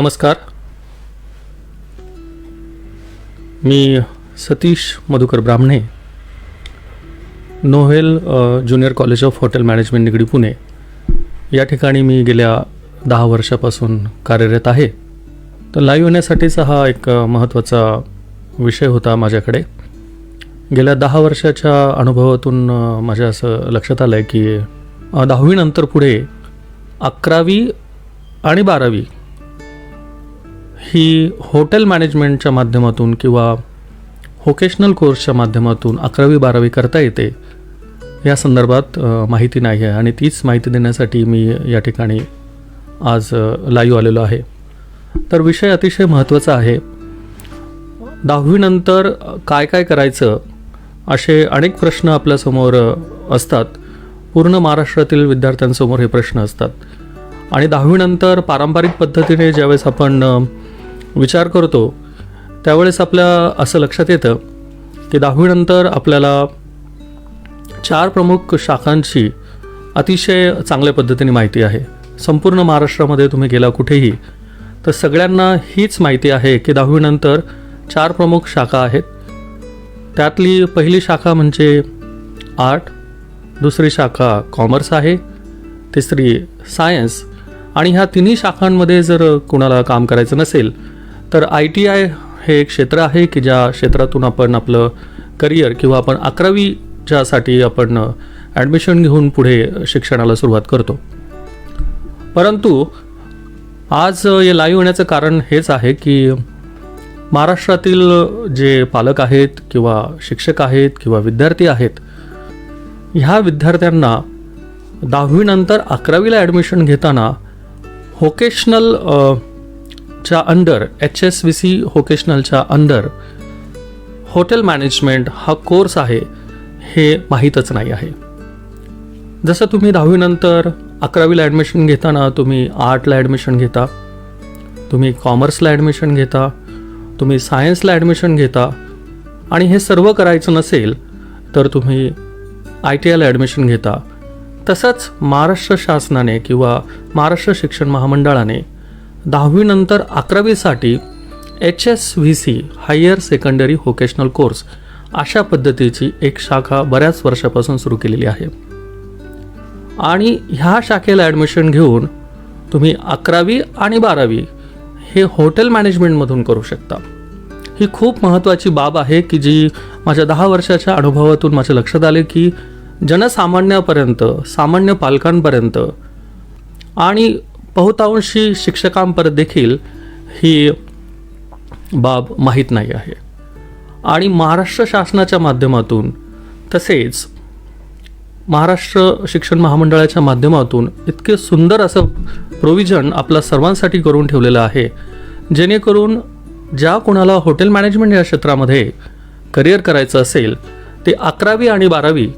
नमस्कार. मी Satish Madhukar Brahmane. Novel junior college of hotel management Nigdi Pune. या ठिकाणी मी गेल्या दहा वर्षापासून कार्यरत आहे. तर लाईव्ह येण्यासाठीचा हा एक महत्त्वाचा विषय होता माझ्याकडे. गेल्या दहा वर्षाच्या अनुभवातून माझ्या असं लक्षात आलं आहे की दहावीनंतर पुढे अकरावी आणि बारावी ही हॉटेल मॅनेजमेंटच्या माध्यमातून किंवा व्होकेशनल कोर्सच्या माध्यमातून अकरावी बारावी करता येते या संदर्भात माहिती नाही आहे. आणि तीच माहिती देण्यासाठी मी या ठिकाणी आज लाईव्ह आलेलो आहे. तर विषय अतिशय महत्त्वाचा आहे. दहावीनंतर काय काय करायचं असे अनेक प्रश्न आपल्यासमोर असतात. पूर्ण महाराष्ट्रातील विद्यार्थ्यांसमोर हे प्रश्न असतात. आणि दहावीनंतर पारंपरिक पद्धतीने ज्यावेळेस आपण विचार करतो त्यावेळेस आपल्या असं लक्षात येतं की दहावीनंतर आपल्याला चार प्रमुख शाखांची अतिशय चांगल्या पद्धतीने माहिती आहे. संपूर्ण महाराष्ट्रामध्ये तुम्ही गेला कुठेही तर सगळ्यांना हीच माहिती आहे की दहावीनंतर चार प्रमुख शाखा आहेत. त्यातली पहिली शाखा म्हणजे आर्ट दुसरी शाखा कॉमर्स आहे तिसरी सायन्स आणि ह्या तिन्ही शाखांमध्ये जर कुणाला काम करायचं नसेल तर आय टी आय हे एक क्षेत्र आहे की ज्या क्षेत्रातून आपण आपलं करिअर किंवा आपण अकरावीच्यासाठी आपण ॲडमिशन घेऊन पुढे शिक्षणाला सुरुवात करतो. परंतु आज हे लाईव्ह होण्याचं कारण हेच आहे की महाराष्ट्रातील जे पालक आहेत किंवा शिक्षक आहेत किंवा विद्यार्थी आहेत ह्या विद्यार्थ्यांना दहावीनंतर अकरावीला ॲडमिशन घेताना व्होकेशनल च्या under H S V C व्होकेशनलच्या under hotel management हा कोर्स आहे हे माहीतच नाही आहे. जसं तुम्ही दहावीनंतर अकरावीला ॲडमिशन घेताना तुम्ही आर्टला ॲडमिशन घेता तुम्ही कॉमर्सला ॲडमिशन घेता तुम्ही सायन्सला ॲडमिशन घेता आणि हे सर्व करायचं नसेल तर तुम्ही आय टी आयला ॲडमिशन घेता. तसंच महाराष्ट्र शासनाने किंवा महाराष्ट्र शिक्षण महामंडळाने दहावीनंतर अकरावीसाठी H S V C higher secondary vocational course अशा पद्धतीची एक शाखा बऱ्याच वर्षापासून सुरू केलेली आहे. आणि ह्या शाखेला ॲडमिशन घेऊन तुम्ही अकरावी आणि बारावी हे हॉटेल मॅनेजमेंटमधून करू शकता. ही खूप महत्त्वाची बाब आहे की जी माझ्या दहा वर्षाच्या अनुभवातून माझ्या लक्षात आले की जनसामान्यापर्यंत सामान्य पालकांपर्यंत आणि बहुतांशी शिक्षकांपर देखील ही बाब माहीत नाही आहे. आणि महाराष्ट्र शासनाच्या माध्यमातून तसेच महाराष्ट्र शिक्षण महामंडळाच्या माध्यमातून इतके सुंदर असं प्रोव्हिजन आपल्या सर्वांसाठी करून ठेवलेलं आहे जेणेकरून ज्या कोणाला हॉटेल मॅनेजमेंट या क्षेत्रामध्ये करिअर करायचं असेल ते अकरावी आणि बारावी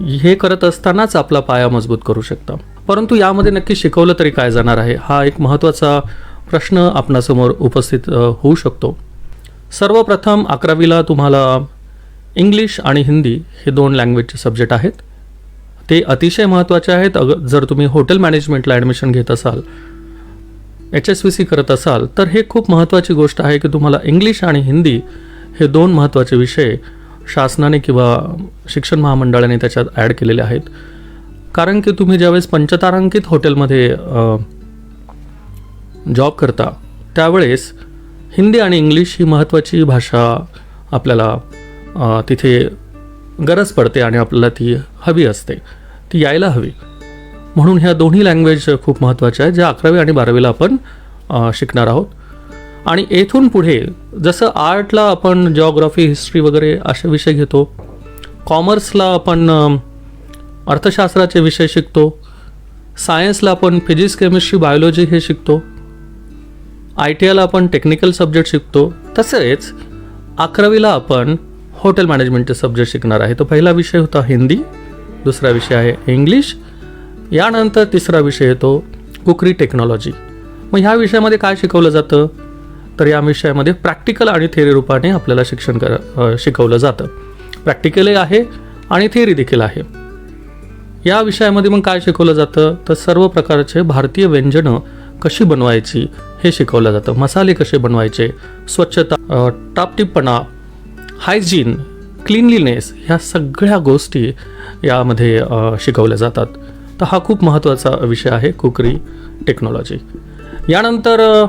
हे करत असतानाच आपला पाया मजबूत करू शकता. परंतु यामध्ये नक्की शिकवलं तरी काय जाणार आहे हा एक महत्त्वाचा प्रश्न आपणासमोर उपस्थित होऊ शकतो. सर्वप्रथम अकरावीला तुम्हाला इंग्लिश आणि हिंदी हे दोन लँग्वेजचे सब्जेक्ट आहेत. ते अतिशय महत्त्वाचे आहेत. अग जर तुम्ही हॉटेल मॅनेजमेंटला ॲडमिशन घेत असाल एच एस व्ही सी करत असाल तर हे खूप महत्त्वाची गोष्ट आहे की तुम्हाला इंग्लिश आणि हिंदी हे दोन महत्त्वाचे विषय शासनाने किंवा शिक्षण महामंडळाने त्याच्यात ॲड केलेले आहेत. कारण की तुम्ही ज्यावेळेस पंचतारांकित हॉटेलमध्ये जॉब करता त्यावेळेस हिंदी आणि इंग्लिश ही महत्त्वाची भाषा आपल्याला तिथे गरज पडते आणि आपल्याला ती हवी असते ती यायला हवी. म्हणून ह्या दोन्ही लँग्वेज खूप महत्त्वाच्या आहेत ज्या अकरावी आणि बारावीला आपण शिकणार आहोत. आणि येथून पुढे जसं आर्टला आपण जॉग्राफी हिस्ट्री वगैरे असे विषय घेतो कॉमर्सला आपण अर्थशास्त्राचे विषय शिकतो. सायन्सला आपण फिजिक्स केमिस्ट्री बायोलॉजी हे शिकतो. आय टी आयला आपण टेक्निकल सब्जेक्ट शिकतो. तसेच अकरावीला आपण हॉटेल मॅनेजमेंटचे सब्जेक्ट शिकणार आहे. तो पहिला विषय होता हिंदी दुसरा विषय आहे इंग्लिश. यानंतर तिसरा विषय येतो कुकरी टेक्नॉलॉजी मग ह्या विषयामध्ये काय शिकवलं जातं? तर या विषयामध्ये प्रॅक्टिकल आणि थेरी रूपाने आपल्याला शिक्षण कर शिकवलं जातं. प्रॅक्टिकलही आहे आणि थेरी देखील आहे. या विषयामध्ये मग काय शिकवलं जातं? तर सर्व प्रकारचे भारतीय व्यंजनं कशी बनवायची हे शिकवलं जातं. मसाले कसे बनवायचे? स्वच्छता अ, टापटीपणा हायजीन क्लिनलीनेस ह्या सगळ्या गोष्टी यामध्ये शिकवल्या जातात. तर हा खूप महत्त्वाचा विषय आहे कुकरी टेक्नॉलॉजी. यानंतर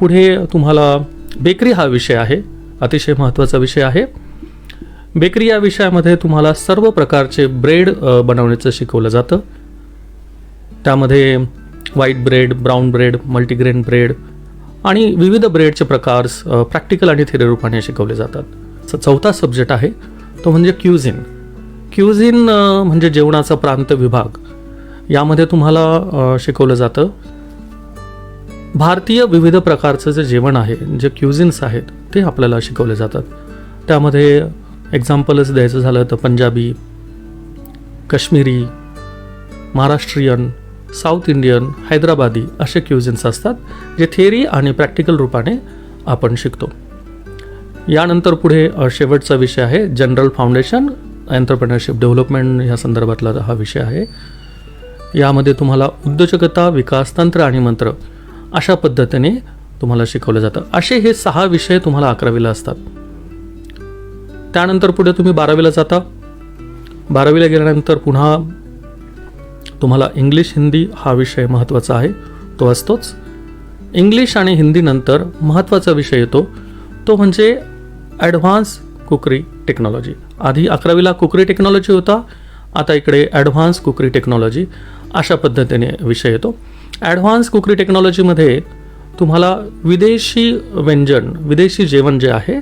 पुढे तुम्हाला बेकरी हा विषय आहे. अतिशय महत्त्वाचा विषय आहे. बेकरी या विषयामध्ये तुम्हाला सर्व प्रकारचे ब्रेड बनवण्याचं शिकवलं जातं. त्यामध्ये white bread brown bread multigrain bread आणि विविध ब्रेडचे प्रकार प्रॅक्टिकल आणि थिअरी रूपाने शिकवले जातात. चौथा सब्जेक्ट आहे तो म्हणजे क्युझिन. क्युझिन म्हणजे जेवणाचा प्रांत विभाग. यामध्ये तुम्हाला शिकवलं जातं भारतीय विविध प्रकारचं जे जेवण आहे जे क्युझिन्स आहेत ते आपल्याला शिकवले जातात. त्यामध्ये एक्झाम्पलच द्यायचं झालं तर पंजाबी काश्मीरी महाराष्ट्रीयन साऊथ इंडियन हैदराबादी असे क्युझिन्स असतात जे थेरी आणि प्रॅक्टिकल रूपाने आपण शिकतो. यानंतर पुढे शेवटचा विषय आहे जनरल फाउंडेशन एंटरप्रेनरशिप डेव्हलपमेंट ह्या संदर्भातला हा विषय आहे. यामध्ये तुम्हाला उद्योजकता विकास तंत्र आणि मंत्र अशा पद्धतीने तुम्हाला शिकवलं जातं. असे हे सहा विषय तुम्हाला अकरावीला असतात. त्यानंतर पुढे तुम्ही बारावीला जाता. बारावीला गेल्यानंतर पुन्हा तुम्हाला इंग्लिश हिंदी हा विषय महत्त्वाचा आहे. तो असतोच. इंग्लिश आणि हिंदीनंतर महत्त्वाचा विषय येतो. तो म्हणजे ॲडव्हान्स कुकरी टेक्नॉलॉजी. आधी अकरावीला कुकरी टेक्नॉलॉजी होता. आता इकडे ॲडव्हान्स कुकरी टेक्नॉलॉजी अशा पद्धतीने विषय येतो. ॲडव्हान्स कुकरी टेक्नॉलॉजीमध्ये तुम्हाला विदेशी व्यंजन विदेशी जेवण जे आहे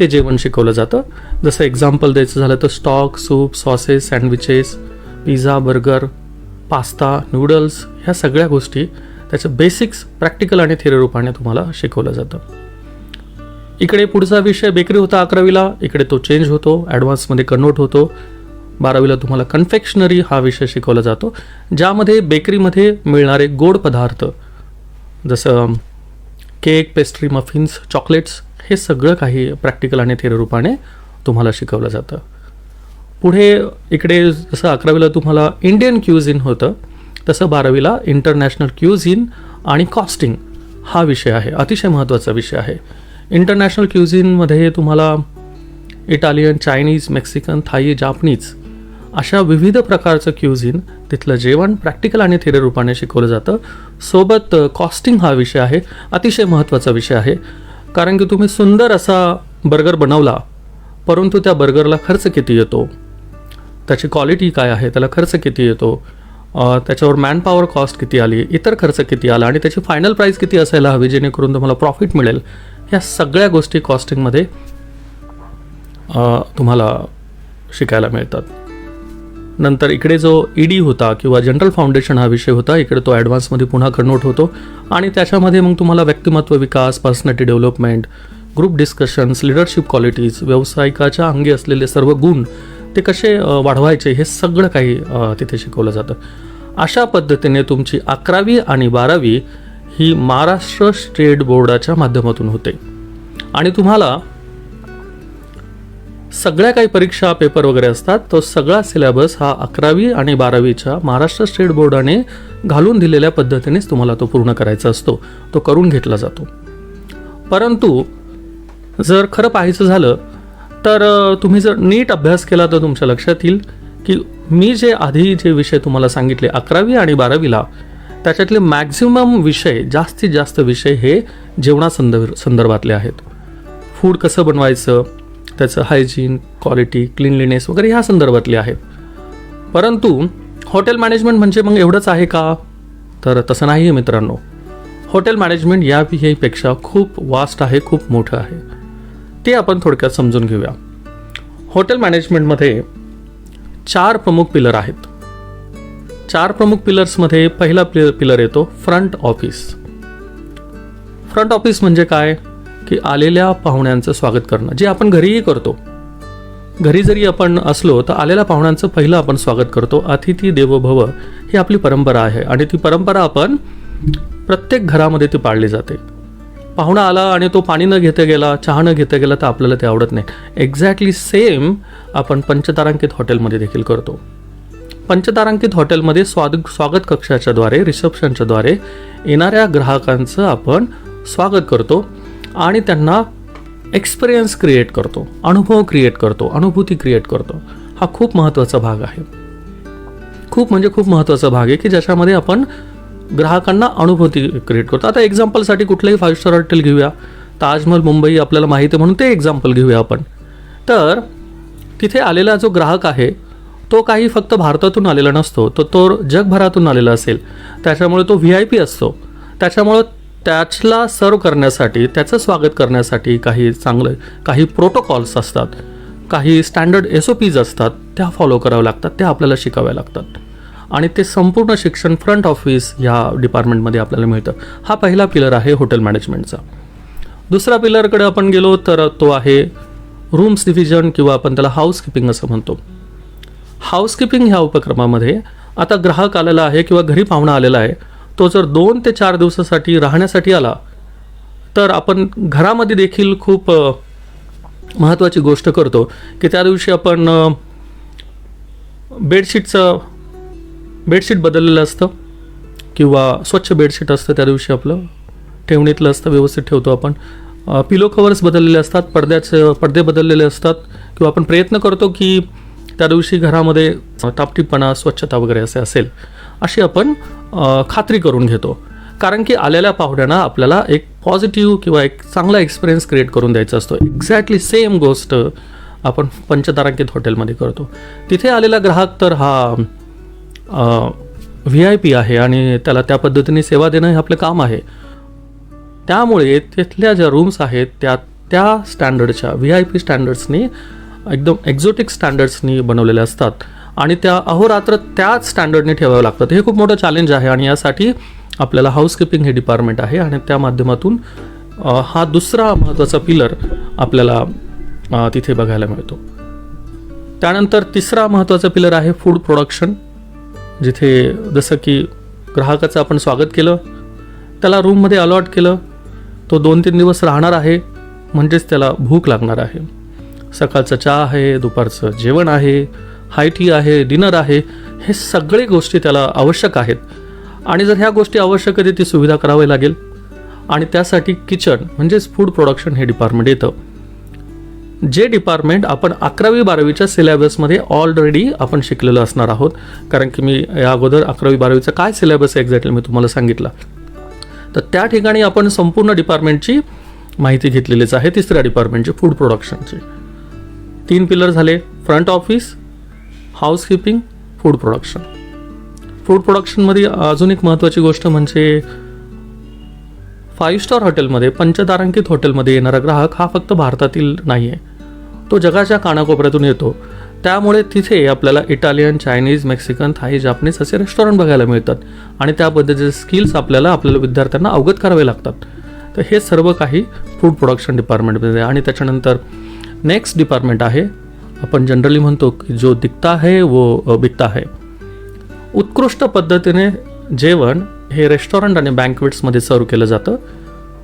ते जेवण शिकवलं जातं. जसं एक्झाम्पल द्यायचं झालं तर stock soup sauces sandwiches pizza burger pasta noodles ह्या सगळ्या गोष्टी त्याचं बेसिक्स प्रॅक्टिकल आणि थिअरी रूपाने तुम्हाला शिकवलं जातं. इकडे पुढचा विषय बेकरी होता अकरावीला. इकडे तो चेंज होतो. ॲडव्हान्समध्ये कन्वर्ट होतो. बारावीला तुम्हाला कन्फेक्शनरी हा विषय शिकवला जातो. ज्यामध्ये बेकरीमध्ये मिळणारे गोड पदार्थ जसं केक पेस्ट्री मफिन्स चॉकलेट्स हे सगळं काही प्रॅक्टिकल आणि थिअरी रूपाने तुम्हाला शिकवलं जातं. पुढे इकडे जसं अकरावीला तुम्हाला इंडियन क्युझिन होतं तसं बारावीला इंटरनॅशनल क्युझिन आणि कॉस्टिंग हा विषय आहे. अतिशय महत्त्वाचा विषय आहे. इंटरनॅशनल क्युझिनमध्ये तुम्हाला Italian Chinese Mexican Thai Japanese अशा विविध प्रकारचं क्युझिन तिथलं जेवण प्रॅक्टिकल आणि थिअरी रूपाने शिकवलं जातं. सोबत कॉस्टिंग हा विषय आहे. अतिशय महत्त्वाचा विषय आहे. कारण की तुम्ही सुंदर असा बर्गर बनवला परंतु त्या बर्गरला खर्च किती येतो? त्याची क्वालिटी काय आहे? त्याला खर्च किती येतो? त्याच्यावर मॅनपॉवर कॉस्ट किती आली? इतर खर्च किती आला? आणि त्याची फायनल प्राईस किती असायला हवी जेणेकरून तुम्हाला प्रॉफिट मिळेल? ह्या सगळ्या गोष्टी कॉस्टिंगमध्ये तुम्हाला शिकायला मिळतात. नंतर इकडे जो ईडी होता किंवा जनरल फाउंडेशन हा विषय होता इकडे तो ॲडव्हान्समध्ये पुन्हा कन्वर्ट होतो. आणि त्याच्यामध्ये मग तुम्हाला व्यक्तिमत्व विकास personality development group discussions leadership qualities व्यावसायिकाच्या अंगी असलेले सर्व गुण ते कसे वाढवायचे हे सगळं काही तिथे शिकवलं जातं. अशा पद्धतीने तुमची अकरावी आणि बारावी ही महाराष्ट्र स्टेट बोर्डाच्या माध्यमातून होते. आणि तुम्हाला सगळ्या काही परीक्षा पेपर वगैरे असतात तो सगळा सिलेबस हा अकरावी आणि बारावीच्या महाराष्ट्र स्टेट बोर्डाने घालून दिलेल्या पद्धतीनेच तुम्हाला तो पूर्ण करायचा असतो तो करून घेतला जातो. परंतु जर खरं पाहायचं झालं तर तुम्ही जर नीट अभ्यास केला तर तुमच्या लक्षात येईल की मी जे आधी जे विषय तुम्हाला सांगितले अकरावी आणि बारावीला त्याच्यातले मॅक्झिमम विषय जास्तीत जास्त विषय हे जेवणासंदर्भ संदर्भातले आहेत. फूड कसं बनवायचं त्याचं हायजीन क्वालिटी क्लिनलीनेस वगैरे ह्या संदर्भातले आहे परंतु हॉटेल मॅनेजमेंट म्हणजे मग एवढंच आहे का? तर तसं नाही आहे मित्रांनो. हॉटेल मॅनेजमेंट या पेक्षा खूप वास्ट आहे खूप मोठं आहे. ते आपण थोडक्यात समजून घेऊया. हॉटेल मॅनेजमेंटमध्ये चार प्रमुख पिलर आहेत. चार प्रमुख पिलर्समध्ये पहिला पिलर येतो फ्रंट ऑफिस फ्रंट ऑफिस म्हणजे काय? की आलेल्या पाहुण्यांचं स्वागत करणं जे आपण घरीही करतो. घरी जरी आपण असलो तर आलेल्या पाहुण्यांचं पहिलं आपण स्वागत करतो. अतिथी देवो भव ही आपली परंपरा आहे आणि ती परंपरा आपण प्रत्येक घरामध्ये ती पाळली जाते. पाहुणा आला आणि तो पाणी न घेता गेला चहा न घेता गेला तर आपल्याला ते आवडत नाही. एक्झॅक्टली सेम आपण पंचतारांकित हॉटेलमध्ये देखील करतो. पंचतारांकित हॉटेलमध्ये स्वाद स्वागत कक्षाच्याद्वारे रिसेप्शनच्याद्वारे येणाऱ्या ग्राहकांचं आपण स्वागत करतो. आणि त्यांना एक्सपिरियन्स क्रिएट करतो अनुभव क्रिएट करतो अनुभूती क्रिएट करतो. हा खूप महत्त्वाचा भाग आहे. खूप म्हणजे खूप महत्त्वाचा भाग आहे की ज्याच्यामध्ये आपण ग्राहकांना अनुभूती क्रिएट करतो. आता एक्झाम्पलसाठी कुठलंही फाईव्ह स्टार हॉटेल घेऊया. ताजमहल मुंबई आपल्याला माहिती आहे म्हणून ते एक्झाम्पल घेऊया आपण. तर तिथे आलेला जो ग्राहक आहे तो काही फक्त भारतातून आलेला नसतो. तो तो जगभरातून आलेला असेल. त्याच्यामुळे तो व्ही आय पी असतो. त्याच्यामुळं त्याचला सर्व करण्यासाठी त्याचं स्वागत करण्यासाठी काही चांगलं काही प्रोटोकॉल्स असतात काही स्टँडर्ड एस ओ पीज असतात त्या फॉलो कराव्या लागतात त्या आपल्याला शिकाव्या लागतात. आणि ते संपूर्ण शिक्षण फ्रंट ऑफिस ह्या डिपार्टमेंटमध्ये आपल्याला मिळतं. हा पहिला पिलर आहे हॉटेल मॅनेजमेंटचा दुसरा पिलरकडे आपण गेलो तर तो आहे रूम्स डिव्हिजन किंवा आपण त्याला हाऊसकीपिंग असं म्हणतो. हाऊसकीपिंग ह्या उपक्रमामध्ये आता ग्राहक आलेला आहे किंवा घरी पाहुणा आलेला आहे तो जर दोन ते चार दिवसासाठी राहण्यासाठी आला तर आपण घरामध्ये देखील खूप महत्त्वाची गोष्ट करतो की त्या दिवशी आपण बेडशीटचं बेडशीट बदललेलं असतं किंवा स्वच्छ बेडशीट असतं त्या दिवशी आपलं ठेवणीतलं असतं व्यवस्थित ठेवतो आपण. पिलो कवर्स बदललेले असतात पडद्याचं पडदे बदललेले असतात किंवा आपण प्रयत्न करतो की त्या दिवशी घरामध्ये टापटीपणा स्वच्छता वगैरे असे असेल अशी आपण खात्री करून घेतो. कारण की आलेल्या पाहुण्यांना आपल्याला एक पॉझिटिव्ह किंवा एक चांगला एक्सपिरियन्स क्रिएट करून द्यायचा असतो. एक्झॅक्टली सेम गोष्ट आपण पंचतारांकित हॉटेलमध्ये करतो. तिथे आलेला ग्राहक तर हा व्ही आय पी आहे आणि त्याला त्या पद्धतीने सेवा देणं हे आपलं काम आहे. त्यामुळे तिथल्या ज्या रूम्स आहेत त्या त्या स्टँडर्डच्या व्ही आय पी स्टँडर्ड्सनी एकदम एक्झोटिक स्टँडर्ड्सनी बनवलेल्या असतात. आणि त्या अहोरात्र त्याच स्टँडर्डने ठेवावं लागतात हे खूप मोठं चॅलेंज आहे आणि यासाठी आपल्याला हाऊसकीपिंग हे डिपार्टमेंट आहे आणि त्या माध्यमातून हा दुसरा महत्त्वाचा पिलर आपल्याला तिथे बघायला मिळतो. त्यानंतर तिसरा महत्त्वाचा पिलर आहे फूड प्रोडक्शन जिथे जसं की ग्राहकाचं आपण स्वागत केलं त्याला रूममध्ये अलॉट केलं तो दोन तीन दिवस राहणार आहे म्हणजेच त्याला भूक लागणार आहे. सकाळचा चहा आहे दुपारचं जेवण आहे हाय टी आहे डिनर आहे हे सगळे गोष्टी त्याला आवश्यक आहेत. आणि जर ह्या गोष्टी आवश्यक आहेत ती सुविधा करावी लागेल. आणि त्यासाठी किचन म्हणजेच फूड प्रोडक्शन हे डिपार्टमेंट येतं. जे डिपार्टमेंट आपण अकरावी बारावीच्या सिलेबसमध्ये ऑलरेडी आपण शिकलेलो असणार आहोत. कारण की मी या अगोदर अकरावी बारावीचा काय सिलेबस एक्झॅक्टली मी तुम्हाला सांगितलं. तर त्या ठिकाणी आपण संपूर्ण डिपार्टमेंटची माहिती घेतलेलीच आहे तिसऱ्या डिपार्टमेंटची फूड प्रोडक्शनची तीन पिलर झाले front office housekeeping food production food प्रोडक्शनमध्ये अजून एक महत्त्वाची गोष्ट म्हणजे फाईव्ह स्टार हॉटेलमध्ये पंचतारांकित हॉटेलमध्ये येणारा ग्राहक हा फक्त भारतातील नाही आहे तो जगाच्या कानाकोपऱ्यातून येतो. त्यामुळे तिथे आपल्याला Italian Chinese Mexican Thai Japanese असे रेस्टॉरंट बघायला मिळतात. आणि त्याबद्दलचे स्किल्स आपल्याला आपल्याला विद्यार्थ्यांना अवगत करावे लागतात. तर हे सर्व काही फूड प्रोडक्शन डिपार्टमेंटमध्ये आणि त्याच्यानंतर नेक्स्ट डिपार्टमेंट आहे आपण जनरली म्हणतो की जो दिखता है वो बिकता है. उत्कृष्ट पद्धतीने जेवण हे रेस्टॉरंट आणि बँकवेट्समध्ये सर्व केलं जातं.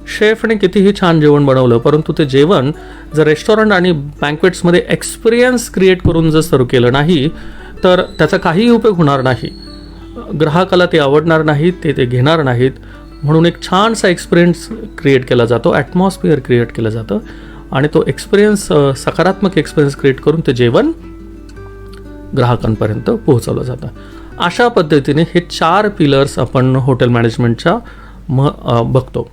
शेफने कितीही छान जेवण बनवलं परंतु ते जेवण जर रेस्टॉरंट आणि बँकवेट्समध्ये एक्सपिरियन्स क्रिएट करून जर सर्व केलं नाही तर त्याचा काहीही उपयोग होणार नाही. ग्राहकाला ते आवडणार नाहीत ते ते घेणार नाहीत. म्हणून एक छानसा एक्सपिरियन्स क्रिएट केला जातो ॲटमॉस्फिअर क्रिएट केलं जातं. आणि तो एक्सपिरियन्स सकारात्मक एक्सपिरियन्स क्रिएट करून ते जेवण ग्राहकांपर्यंत पोहोचवलं जातं. अशा पद्धतीने हे चार पिलर्स आपण हॉटेल मॅनेजमेंटच्या म बघतो.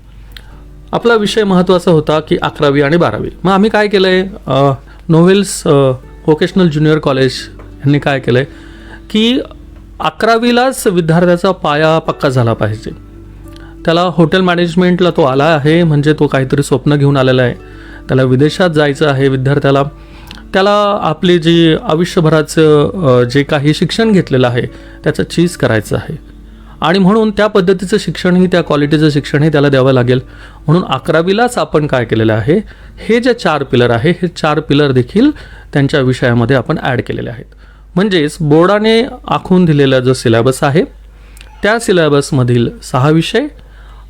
आपला विषय महत्त्वाचा होता की अकरावी आणि बारावी. मग आम्ही काय केलं आहे नोव्हेल्स व्होकेशनल ज्युनियर कॉलेज यांनी काय केलं आहे की अकरावीलाच विद्यार्थ्याचा पाया पक्का झाला पाहिजे. त्याला हॉटेल मॅनेजमेंटला तो आला आहे म्हणजे तो काहीतरी स्वप्न घेऊन आलेला आहे. त्याला विदेशात जायचं आहे विद्यार्थ्याला त्याला आपली जी आयुष्यभराचं जे काही शिक्षण घेतलेलं आहे त्याचं चीज करायचं आहे. आणि म्हणून त्या पद्धतीचं शिक्षणही त्या क्वालिटीचं शिक्षणही त्याला द्यावं लागेल. म्हणून अकरावीलाच आपण काय केलेलं आहे हे जे चार पिलर आहे हे चार पिलर देखील त्यांच्या विषयामध्ये आपण ॲड केलेले आहेत. म्हणजेच बोर्डाने आखून दिलेला जो सिलेबस आहे त्या सिलेबसमधील सहा विषय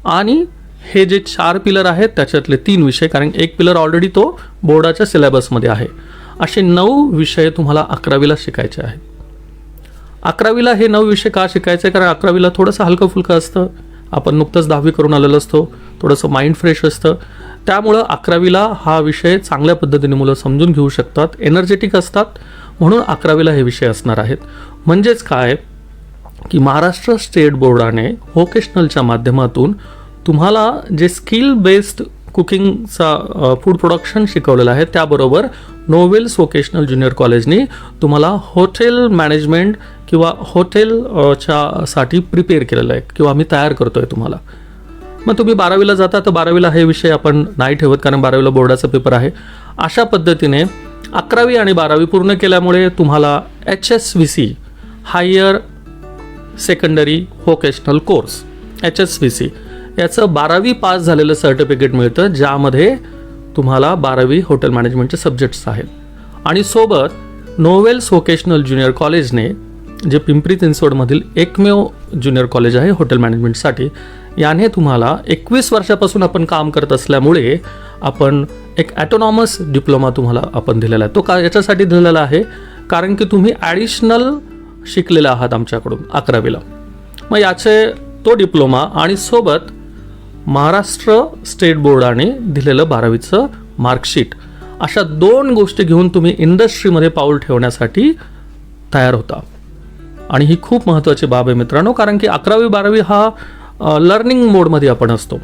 आणि हे जे चार पिलर आहेत त्याच्यातले तीन विषय कारण एक पिलर ऑलरेडी तो बोर्डाच्या सिलेबसमध्ये आहे. असे नऊ विषय तुम्हाला अकरावीला शिकायचे आहेत. अकरावीला हे नऊ विषय का शिकायचे? आहे? कारण अकरावीला थोडंसं हलकं फुलकं असतं. आपण नुकतंच दहावी करून आलेलो असतो. थोडंसं माइंड फ्रेश असतं. त्यामुळं अकरावीला हा विषय चांगल्या पद्धतीने मुलं समजून घेऊ शकतात. एनर्जेटिक असतात. म्हणून अकरावीला हे विषय असणार आहेत. म्हणजेच काय? की महाराष्ट्र स्टेट बोर्डाने व्होकेशनलच्या माध्यमातून तुम्हाला जे स्किल बेस्ड कुकिंगचा फूड प्रोडक्शन शिकवलेलं आहे त्याबरोबर नोवेल्स व्होकेशनल ज्युनियर कॉलेजनी तुम्हाला हॉटेल मॅनेजमेंट किंवा हॉटेलच्या साठी प्रिपेअर केलेलं आहे किंवा आम्ही तयार करतोय तुम्हाला. मग तुम्ही बारावीला जाता तर बारावीला हे विषय आपण नाही ठेवत कारण बारावीला बोर्डाचा पेपर आहे. अशा पद्धतीने अकरावी आणि बारावी पूर्ण केल्यामुळे तुम्हाला H S V C higher secondary vocational course H S V C याचं बारावी पास झालेलं सर्टिफिकेट मिळतं ज्यामध्ये तुम्हाला बारावी हॉटेल मॅनेजमेंटचे सब्जेक्ट्स आहेत. आणि सोबत नोवेल्स व्होकेशनल ज्युनियर कॉलेजने जे पिंपरी चिंचवडमधील एकमेव ज्युनियर कॉलेज आहे हॉटेल मॅनेजमेंटसाठी याने तुम्हाला एकवीस वर्षापासून आपण काम करत असल्यामुळे आपण एक ॲटोनॉमस डिप्लोमा तुम्हाला आपण दिलेला आहे. तो का याच्यासाठी दिलेला आहे? कारण की तुम्ही ॲडिशनल शिकलेला आहात आमच्याकडून अकरावीला. मग याचे तो डिप्लोमा आणि सोबत महाराष्ट्र स्टेट बोर्डाने दिलेलं बारावीचं मार्कशीट. अशा दोन गोष्टी घेऊन तुम्ही इंडस्ट्रीमध्ये पाऊल ठेवण्यासाठी तयार होता. आणि ही खूप महत्त्वाची बाब आहे मित्रांनो कारण की अकरावी बारावी हा लर्निंग मोडमध्ये आपण असतो.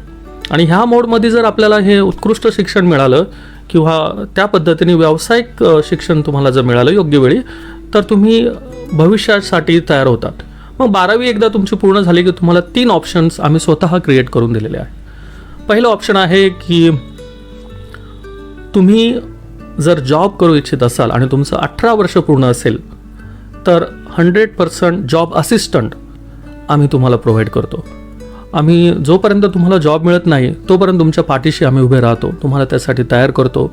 आणि ह्या मोडमध्ये जर आपल्याला हे उत्कृष्ट शिक्षण मिळालं किंवा त्या पद्धतीने व्यावसायिक शिक्षण तुम्हाला जर मिळालं योग्य वेळी तर तुम्ही भविष्यासाठी तयार होतात. मग बारावी एकदा तुमची पूर्ण झाली की तुम्हाला तीन ऑप्शन्स आम्ही स्वतः क्रिएट करून दिलेले आहे पहिलं ऑप्शन आहे की तुम्ही जर जॉब करू इच्छित असाल आणि तुमचं अठरा वर्ष पूर्ण असेल तर हंड्रेड पर्सेंट जॉब असिस्टंट आम्ही तुम्हाला प्रोव्हाइड करतो. आम्ही जोपर्यंत तुम्हाला जॉब मिळत नाही तोपर्यंत तुमच्या पाठीशी आम्ही उभे राहतो. तुम्हाला त्यासाठी तयार करतो.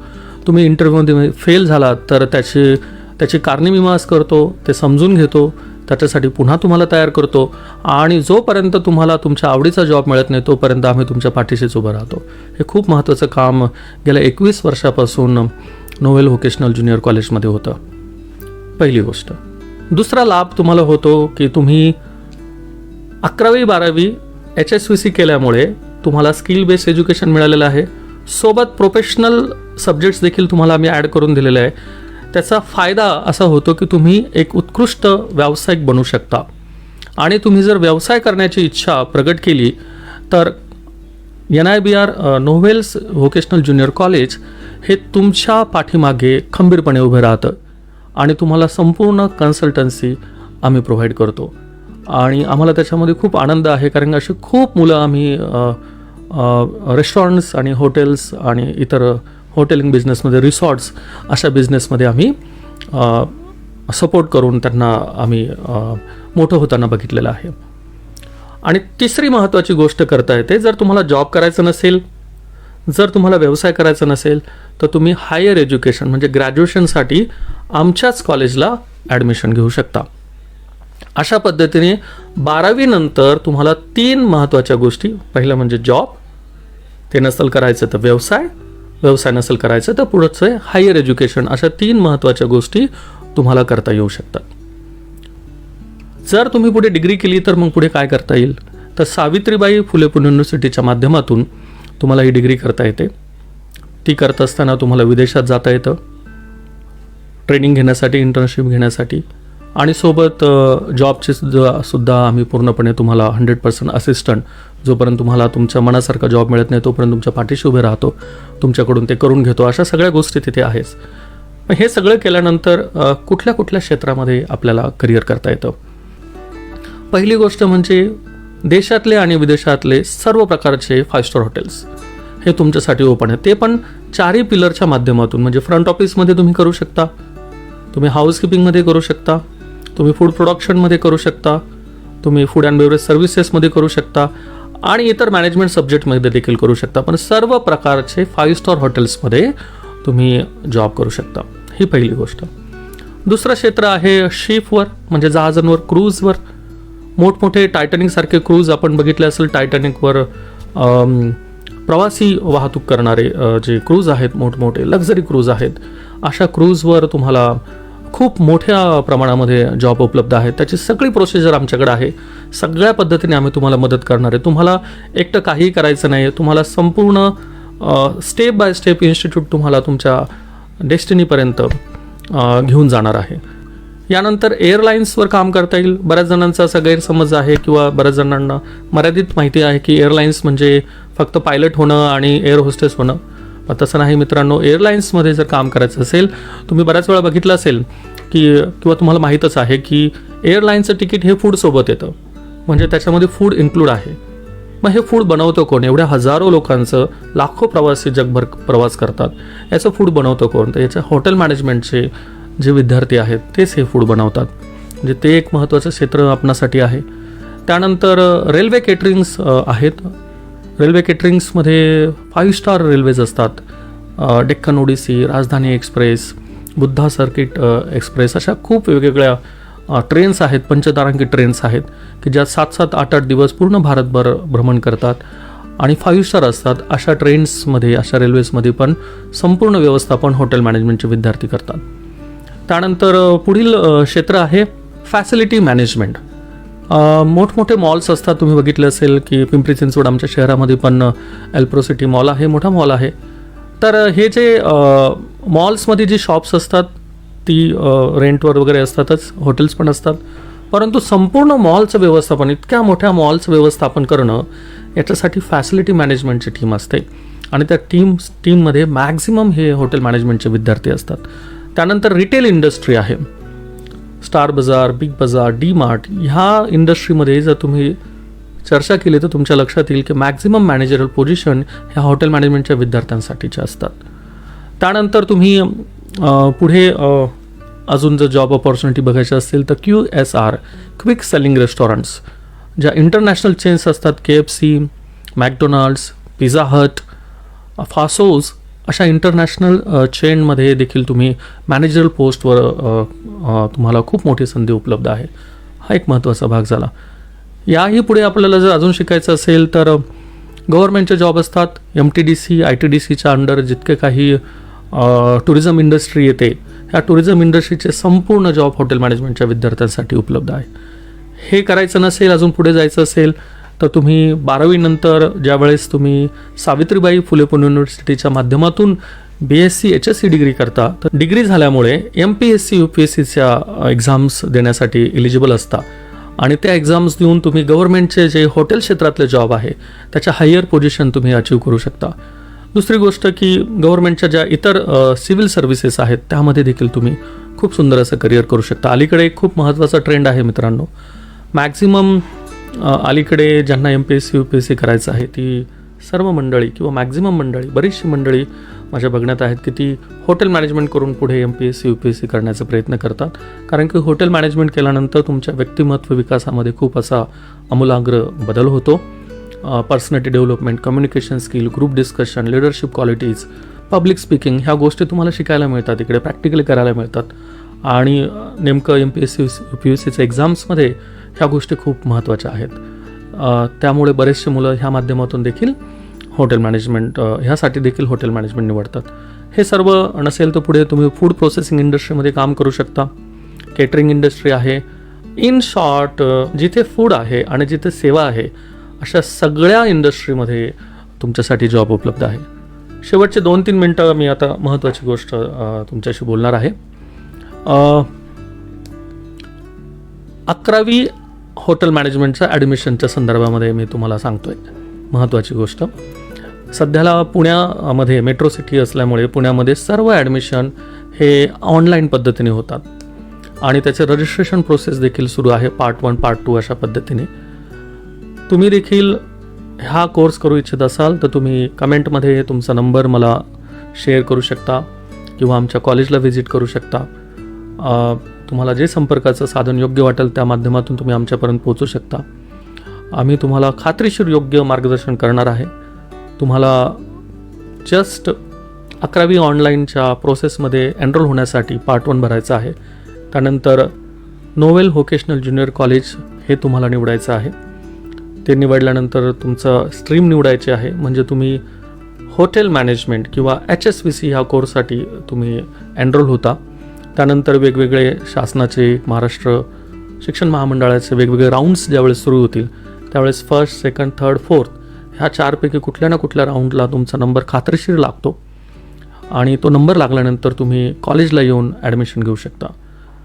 तुम्ही इंटरव्ह्यूमध्ये फेल झालात तर त्याची त्याची कारणीमीमांस करतो ते समजून घेतो. त्याच्यासाठी पुन्हा तुम्हाला तयार करतो. आणि जोपर्यंत तुम्हाला तुमच्या आवडीचा जॉब मिळत नाही तोपर्यंत आम्ही तुमच्या पाठीशीच उभं राहतो. हे खूप महत्त्वाचं काम गेल्या एकवीस वर्षापासून नोवेल व्होकेशनल ज्युनियर कॉलेजमध्ये होतं. पहिली गोष्ट. दुसरा लाभ तुम्हाला होतो की तुम्ही अकरावी बारावी एच एस व्ही सी केल्यामुळे तुम्हाला स्किल बेस्ड एज्युकेशन मिळालेलं आहे. सोबत प्रोफेशनल सब्जेक्ट्स देखील तुम्हाला आम्ही ॲड करून दिलेले आहे. त्याचा फायदा असा होतो की तुम्ही एक उत्कृष्ट व्यावसायिक बनू शकता. आणि तुम्ही जर व्यवसाय करण्याची इच्छा प्रगट केली तर N I B R Novel's vocational junior college हे तुमच्या पाठीमागे खंबीरपणे उभे राहतं आणि तुम्हाला संपूर्ण कन्सल्टन्सी आम्ही प्रोव्हाइड करतो. आणि आम्हाला त्याच्यामध्ये खूप आनंद आहे कारण अशी खूप मुलं आम्ही रेस्टॉरंट्स आणि हॉटेल्स आणि इतर हॉटेलिंग बिझनेसमध्ये रिसॉर्ट्स अशा बिझनेसमध्ये आम्ही सपोर्ट करून त्यांना आम्ही मोठं होताना बघितलेलं आहे. आणि तिसरी महत्त्वाची गोष्ट करता येते जर तुम्हाला जॉब करायचं नसेल जर तुम्हाला व्यवसाय करायचा नसेल तर तुम्ही हायर एज्युकेशन म्हणजे ग्रॅज्युएशनसाठी आमच्याच कॉलेजला ॲडमिशन घेऊ शकता. अशा पद्धतीने बारावीनंतर तुम्हाला तीन महत्त्वाच्या गोष्टी पहिलं म्हणजे जॉब ते नसेल करायचं तर व्यवसाय व्यवसाय नसेल करायचं तर पुढचं हायर एज्युकेशन अशा तीन महत्त्वाच्या गोष्टी तुम्हाला करता येऊ शकतात. जर तुम्ही पुढे डिग्री केली तर मग पुढे काय करता येईल? तर सावित्रीबाई फुले पुणे युनिव्हर्सिटीच्या माध्यमातून तुम्हाला ही डिग्री करता येते. ती करत असताना तुम्हाला विदेशात जाता येतं. ट्रेनिंग घेण्यासाठी इंटर्नशिप घेण्यासाठी. आणि सोबत जॉबचे सुद्धा सुद्धा आम्ही पूर्णपणे तुम्हाला हंड्रेड पर्सेंट असिस्टंट जोपर्यंत तुम्हाला तुमच्या मनासारखा जॉब मिळत नाही तोपर्यंत तुमच्या पाठीशी उभे राहतो. तुमच्याकडून ते करून घेतो. अशा सगळ्या गोष्टी तिथे आहेच. मग हे सगळं केल्यानंतर कुठल्या कुठल्या क्षेत्रामध्ये आपल्याला करिअर करता येतं? पहिली गोष्ट म्हणजे देशातले आणि विदेशातले सर्व प्रकारचे फाय स्टार हॉटेल्स हे तुमच्यासाठी ओपन आहे ते पण चारही पिलरच्या माध्यमातून म्हणजे फ्रंट ऑफिसमध्ये तुम्ही करू शकता तुम्ही हाऊसकीपिंगमध्ये करू शकता तुम्ही फूड प्रोडक्शनमध्ये करू शकता तुम्ही फूड अँड बेवरेज सर्व्हिसेसमध्ये करू शकता आणि इतर मॅनेजमेंट सब्जेक्टमध्ये देखील करू शकता. पण सर्व प्रकारचे फाईव्ह स्टार हॉटेल्समध्ये तुम्ही जॉब करू शकता. ही पहिली गोष्ट. दुसरं क्षेत्र आहे शिपवर म्हणजे जहाजांवर क्रूजवर मोठमोठे टायटॅनिकसारखे क्रूज आपण बघितले असेल टायटॅनिकवर प्रवासी वाहतूक करणारे जे क्रूज आहेत मोठमोठे लक्झरी क्रूज आहेत अशा क्रूजवर तुम्हाला खूप मोठ्या प्रमाणामध्ये जॉब उपलब्ध आहेत. त्याची सगळी प्रोसिजर आमच्याकडे आहे. सगळ्या पद्धतीने आम्ही तुम्हाला मदत करणार आहे. तुम्हाला एकटं काहीही करायचं नाही आहे तुम्हाला संपूर्ण स्टेप बाय स्टेप इन्स्टिट्यूट तुम्हाला तुमच्या डेस्टिनीपर्यंत घेऊन जाणार आहे. यानंतर एअरलाईन्सवर काम करता येईल. बऱ्याच जणांचा असा गैरसमज आहे किंवा बऱ्याच जणांना मर्यादित माहिती आहे की एअरलाईन्स म्हणजे फक्त पायलट होणं आणि एअर होस्टेस होणं. पण तसं नाही मित्रांनो एअरलाईन्समध्ये जर काम करायचं असेल तुम्ही बऱ्याच वेळा बघितलं असेल की किंवा तुम्हाला माहीतच आहे की एअरलाईनचं तिकीट हे फूडसोबत येतं. म्हणजे त्याच्यामध्ये फूड इन्क्लूड आहे. मग हे फूड बनवतो कोण? एवढ्या हजारो लोकांचं लाखो प्रवासी जगभर प्रवास करतात. याचं फूड बनवतो कोण? तर याच्या हॉटेल मॅनेजमेंटचे जे विद्यार्थी आहेत तेच हे फूड बनवतात. म्हणजे ते एक महत्त्वाचं क्षेत्र आपणासाठी आहे. त्यानंतर रेल्वे केटरिंग्स आहेत. रेल्वे केटरिंग्समध्ये फाईव्ह स्टार रेल्वेज असतात. डेक्कन ओडिसी राजधानी एक्सप्रेस बुद्धा सर्किट एक्सप्रेस अशा खूप वेगवेगळ्या ट्रेन्स आहेत पंचतारांकित ट्रेन्स आहेत की ज्या सात सात आठ आठ दिवस पूर्ण भारतभर भ्रमण करतात. आणि फाईव्ह स्टार असतात अशा ट्रेन्समध्ये अशा रेल्वेजमध्ये पण संपूर्ण व्यवस्थापन हॉटेल मॅनेजमेंटचे विद्यार्थी करतात. त्यानंतर पुढील क्षेत्र आहे फॅसिलिटी मॅनेजमेंट मोठमोठे मॉल्स असतात तुम्ही बघितलं असेल की पिंपरी चिंचवड आमच्या शहरामध्ये पण एल्प्रो सिटी मॉल आहे मोठा मॉल आहे. तर हे जे मॉल्समध्ये जे शॉप्स असतात ती रेंटवर वगैरे असतातच हॉटेल्स पण असतात. परंतु संपूर्ण मॉलचं व्यवस्थापन इतक्या मोठ्या मॉलचं व्यवस्थापन करणं याच्यासाठी फॅसिलिटी मॅनेजमेंटची टीम असते. आणि त्या टीम टीममध्ये मॅक्झिमम हे हॉटेल मॅनेजमेंटचे विद्यार्थी असतात. त्यानंतर रिटेल इंडस्ट्री आहे. Star Bazaar Big Bazaar D Mart ह्या इंडस्ट्रीमध्ये जर तुम्ही चर्चा केली तर तुमच्या लक्षात येईल की मॅक्झिमम मॅनेजरल पोझिशन ह्या हॉटेल मॅनेजमेंटच्या विद्यार्थ्यांसाठीच्या असतात. त्यानंतर तुम्ही पुढे अजून जर जॉब ऑपॉर्च्युनिटी बघायची असतील तर Q S R quick selling restaurants ज्या इंटरनॅशनल चेन्स असतात K F C McDonald's Pizza Hut Faasos अशा इंटरनॅशनल चेनमध्ये देखील तुम्ही मॅनेजरल पोस्टवर तुम्हाला खूप मोठी संधी उपलब्ध आहे. हा एक महत्त्वाचा भाग झाला. याही पुढे आपल्याला जर अजून शिकायचं असेल तर गव्हर्नमेंटचे जॉब असतात M T D C I T D सीच्या अंडर जितके काही टुरिझम इंडस्ट्री येते. ह्या टुरिझम इंडस्ट्रीचे संपूर्ण जॉब हॉटेल मॅनेजमेंटच्या विद्यार्थ्यांसाठी उपलब्ध आहे. हे करायचं नसेल अजून पुढे जायचं असेल तर तुम्ही बारावीनंतर ज्यावेळेस तुम्ही सावित्रीबाई फुले पुणे युनिव्हर्सिटीच्या माध्यमातून B S C H S C degree करता तर डिग्री झाल्यामुळे M P S C U P S सीच्या एक्झाम्स देण्यासाठी एलिजिबल असता. आणि त्या एक्झाम्स देऊन तुम्ही गव्हर्नमेंटचे जे हॉटेल क्षेत्रातले जॉब आहे त्याच्या हायर पोझिशन तुम्ही अचीव करू शकता. दुसरी गोष्ट की गव्हर्नमेंटच्या ज्या इतर सिव्हिल सर्व्हिसेस आहेत त्यामध्ये देखील तुम्ही खूप सुंदर असं करिअर करू शकता. अलीकडे एक खूप महत्त्वाचा ट्रेंड आहे मित्रांनो. मॅक्झिमम अलीकडे ज्यांना M P S C U P S C करायचं आहे ती सर्व मंडळी किंवा मॅक्झिमम मंडळी बरीचशी मंडळी माझ्या बघण्यात आहेत की ती हॉटेल मॅनेजमेंट करून पुढे M P S C U P S C करण्याचा प्रयत्न करतात. कारण की हॉटेल मॅनेजमेंट केल्यानंतर तुमच्या व्यक्तिमत्व विकासामध्ये खूप असा आमूलाग्र बदल होतो. Personality development communication skill group discussion leadership qualities public speaking ह्या गोष्टी तुम्हाला शिकायला मिळतात इकडे प्रॅक्टिकली करायला मिळतात. आणि नेमकं M P S C U P S सीच्या एक्झाम्समध्ये ह्या गोष्टी खूप महत्त्वाच्या आहेत. त्यामुळे बरेचसे मुलं ह्या माध्यमातून देखील हॉटेल मॅनेजमेंट ह्यासाठी देखील हॉटेल मॅनेजमेंट निवडतात. हे सर्व नसेल तर पुढे तुम्ही फूड प्रोसेसिंग इंडस्ट्रीमध्ये काम करू शकता. केटरिंग इंडस्ट्री आहे. इन शॉर्ट जिथे फूड आहे आणि जिथे सेवा आहे अशा सगळ्या इंडस्ट्रीमध्ये तुमच्यासाठी जॉब उपलब्ध आहे. शेवटचे दोन तीन मिनटं मी आता महत्त्वाची गोष्ट तुमच्याशी बोलणार आहे. अकरावी हॉटेल मॅनेजमेंटच्या ॲडमिशनच्या संदर्भामध्ये मी तुम्हाला सांगतोय. महत्त्वाची गोष्ट. सध्याला पुण्यामध्ये मेट्रो सिटी असल्यामुळे पुण्यामध्ये सर्व ॲडमिशन हे ऑनलाईन पद्धतीने होतात. आणि त्याचे रजिस्ट्रेशन प्रोसेस देखील सुरू आहे पार्ट वन पार्ट टू अशा पद्धतीने. तुम्ही देखील हा कोर्स करू इच्छित असाल तर तुम्ही कमेंटमध्ये तुमचा नंबर मला शेअर करू शकता किंवा आमच्या कॉलेजला व्हिजिट करू शकता. तुम्हाला जे संपर्काचं साधन योग्य वाटेल त्या माध्यमातून तुम्ही आमच्यापर्यंत पोहोचू शकता. आम्ही तुम्हाला खात्रीशीर योग्य मार्गदर्शन करणार आहे. तुम्हाला जस्ट अकरावी ऑनलाईनच्या प्रोसेसमध्ये एनरोल होण्यासाठी पार्ट वन भरायचं आहे. त्यानंतर नोवेल व्होकेशनल ज्युनियर कॉलेज हे तुम्हाला निवडायचं आहे. ते निवडल्यानंतर तुमचं स्ट्रीम निवडायची आहे. म्हणजे तुम्ही हॉटेल मॅनेजमेंट किंवा एच एस व्ही सी ह्या कोर्ससाठी तुम्ही एनरोल होता. त्यानंतर वेगवेगळे शासनाचे महाराष्ट्र शिक्षण महामंडळाचे वेगवेगळे राऊंड्स ज्यावेळेस सुरू होतील त्यावेळेस फर्स्ट सेकंड थर्ड फोर्थ ह्या चारपैकी कुठल्या ना कुठल्या राऊंडला तुमचा नंबर खात्रीशीर लागतो. आणि तो नंबर लागल्यानंतर तुम्ही कॉलेजला येऊन ॲडमिशन घेऊ शकता.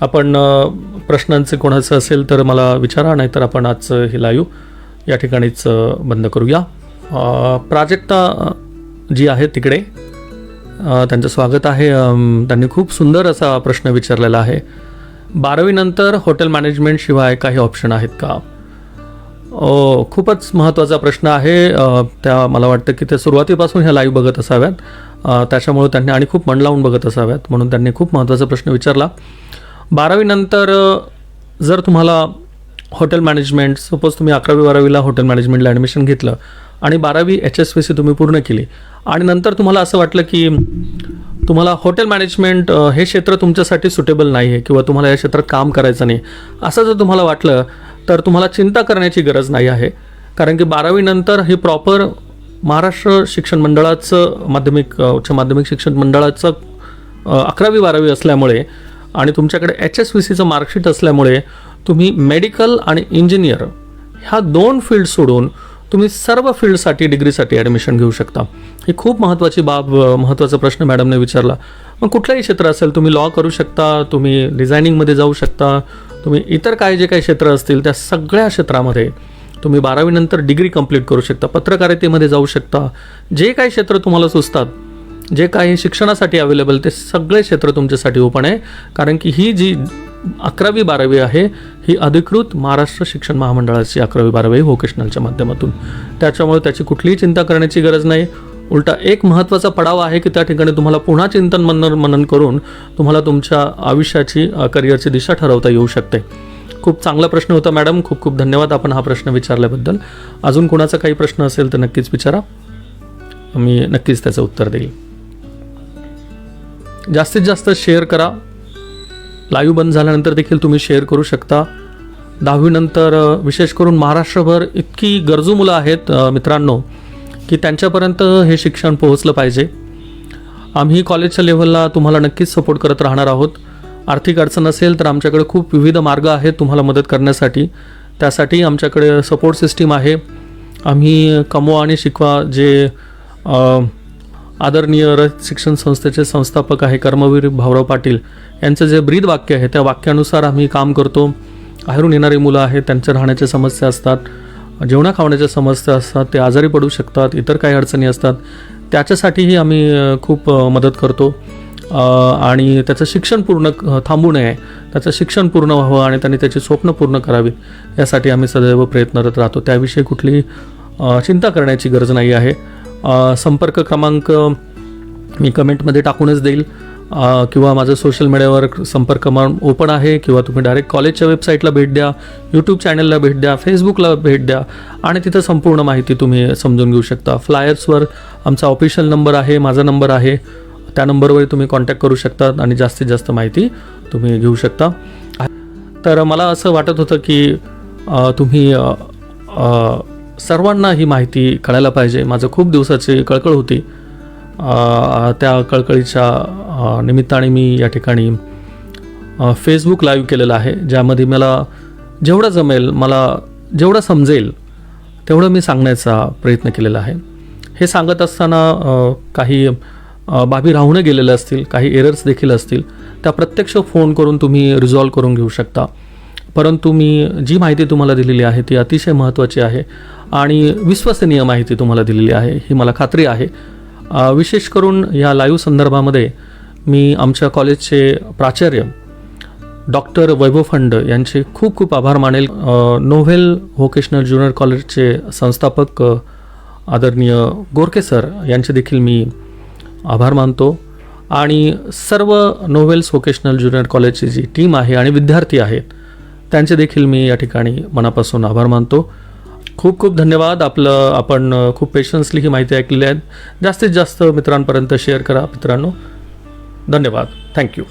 आपण प्रश्नांचे कोणाचं असेल तर मला विचारा नाहीतर आपण आजचं हे लाईव्ह या ठिकाणीच बंद करूया. प्राजक्ता जी आहे तिकडे त्यांचं स्वागत आहे. त्यांनी खूप सुंदर असा प्रश्न विचारलेला आहे. बारावीनंतर हॉटेल मॅनेजमेंट शिवाय काही ऑप्शन आहेत का? खूपच महत्त्वाचा प्रश्न आहे. त्या मला वाटतं की ते सुरुवातीपासून ह्या लाईव्ह बघत असाव्यात. त्याच्यामुळे त्यांनी आणि खूप मन लावून बघत असाव्यात. म्हणून त्यांनी खूप महत्त्वाचा प्रश्न विचारला. बारावीनंतर जर तुम्हाला हॉटेल मॅनेजमेंट सपोज तुम्ही अकरावी बारावीला हॉटेल मॅनेजमेंटला ॲडमिशन घेतलं आणि बारावी एच एस पी सी तुम्ही पूर्ण केली. आणि नंतर तुम्हाला असं वाटलं की तुम्हाला हॉटेल मॅनेजमेंट हे क्षेत्र तुमच्यासाठी सुटेबल नाही आहे किंवा तुम्हाला या क्षेत्रात काम करायचं नाही. असं जर तुम्हाला वाटलं तर तुम्हाला चिंता करण्याची गरज नाही आहे. कारण की बारावीनंतर हे प्रॉपर महाराष्ट्र शिक्षण मंडळाचं माध्यमिक उच्च माध्यमिक शिक्षण मंडळाचं अकरावी बारावी असल्यामुळे आणि तुमच्याकडे एच एस व्ही सीचं मार्कशीट असल्यामुळे तुम्ही मेडिकल आणि इंजिनियर ह्या दोन फील्ड सोडून तुम्ही सर्व फील्डसाठी डिग्रीसाठी ॲडमिशन घेऊ शकता. ही खूप महत्त्वाची बाब महत्त्वाचा प्रश्न मॅडमने विचारला. मग कुठलंही क्षेत्र असेल तुम्ही लॉ करू शकता तुम्ही डिझायनिंगमध्ये जाऊ शकता तुम्ही इतर काय जे काही क्षेत्र असतील त्या सगळ्या क्षेत्रामध्ये तुम्ही बारावीनंतर डिग्री कंप्लीट करू शकता पत्रकारितेमध्ये जाऊ शकता. जे काही क्षेत्र तुम्हाला सुचतात जे काही शिक्षणासाठी अवेलेबल ते सगळे क्षेत्र तुमच्यासाठी ओपन आहे. कारण की ही जी अकरावी बारावी आहे. ही अधिकृत महाराष्ट्र शिक्षण महामंडळाची अकरावी बारावी व्होकेशनलच्या माध्यमातून. त्याच्यामुळे त्याची कुठलीही चिंता करण्याची गरज नाही. उलटा एक महत्त्वाचा पडाव आहे की त्या ठिकाणी तुम्हाला पुन्हा चिंतन मनन मनन करून तुम्हाला तुमच्या आयुष्याची करिअरची दिशा ठरवता येऊ शकते. खूप चांगला प्रश्न होता मॅडम. खूप खूप धन्यवाद आपण हा प्रश्न विचारल्याबद्दल. अजून कोणाचा काही प्रश्न असेल तर नक्कीच विचारा. मी नक्कीच त्याचं उत्तर देईल. जास्तीत जास्त शेअर करा. लाईव्ह बंद झाल्यानंतर देखील तुम्ही शेअर करू शकता. दहावीनंतर विशेष करून महाराष्ट्रभर इतकी गरजू मुलं आहेत मित्रांनो की त्यांच्यापर्यंत हे शिक्षण पोहोचलं पाहिजे. आम्ही कॉलेजच्या लेव्हलला तुम्हाला नक्कीच सपोर्ट करत राहणार आहोत. आर्थिक अडचण असेल तर आमच्याकडे खूप विविध मार्ग आहेत तुम्हाला मदत करण्यासाठी. त्यासाठी आमच्याकडे सपोर्ट सिस्टीम आहे. आम्ही कमवा आणि शिकवा जे आदरणीय रथ शिक्षण संस्थेचे संस्थापक आहे कर्मवीर भाऊराव पाटील. यांचं जे ब्रीद वाक्य आहे त्या वाक्यानुसार आम्ही काम करतो. बाहेरून येणारी मुलं आहेत त्यांच्या राहण्याच्या समस्या असतात जेवणा खावण्याच्या समस्या असतात ते आजारी पडू शकतात इतर काही अडचणी असतात. त्याच्यासाठीही आम्ही खूप मदत करतो. आणि त्याचं शिक्षण पूर्ण थांबू नये. त्याचं शिक्षण पूर्ण व्हावं आणि त्यांनी त्याची स्वप्न पूर्ण करावी यासाठी आम्ही सदैव प्रयत्नरत राहतो. त्याविषयी कुठली चिंता करण्याची गरज नाही आहे. संपर्क क्रमांक मी कमेंटमध्ये टाकूनच देईल. किंवा माझं सोशल मीडियावर संपर्क क्रमांक ओपन आहे किंवा तुम्ही डायरेक्ट कॉलेजच्या वेबसाईटला भेट द्या यूट्यूब चॅनलला भेट द्या फेसबुकला भेट द्या आणि तिथं संपूर्ण माहिती तुम्ही समजून घेऊ शकता. फ्लायर्सवर आमचा ऑफिशियल नंबर आहे माझा नंबर आहे. त्या नंबरवर तुम्ही कॉन्टॅक्ट करू शकता आणि जास्तीत जास्त माहिती तुम्ही घेऊ शकता. तर मला असं वाटत होतं की तुम्ही सर्वांना ही माहिती कळायला पाहिजे. माझं खूप दिवसाची कळकळ होती. त्या कळकळीच्या निमित्ताने मी या ठिकाणी फेसबुक लाईव्ह केलेलं आहे ज्यामध्ये मला जेवढं जमेल मला जेवढं समजेल तेवढं मी सांगण्याचा प्रयत्न केलेला आहे. हे सांगत असताना काही बाबी राहून गेलेल्या असतील काही एरर्स देखील असतील त्या प्रत्यक्ष फोन करून तुम्ही रिझॉल्व करून घेऊ शकता. परंतु मी जी माहिती तुम्हाला दिलेली आहे ती अतिशय महत्त्वाची आहे आणि विश्वसनीय माहिती तुम्हाला दिलेली आहे ही मला खात्री आहे. विशेष करून या लाईव्ह संदर्भामध्ये मी आमच्या कॉलेजचे प्राचार्य डॉक्टर वैभव फंड यांचे खूप खूप आभार मानेल. नोव्हेल व्होकेशनल ज्युनियर कॉलेजचे संस्थापक आदरणीय गोरके सर यांचे देखील मी आभार मानतो. आणि सर्व नोव्हेल्स व्होकेशनल ज्युनियर कॉलेजची जी टीम आहे आणि विद्यार्थी आहेत त्यांचे देखील मी या ठिकाणी मनापासून आभार मानतो. खूप खूप धन्यवाद. आपलं आपण खूप पेशन्सली ही माहिती ऐकलेली आहे. जास्तीत जास्त मित्रांपर्यंत शेअर करा मित्रांनो. धन्यवाद. थँक्यू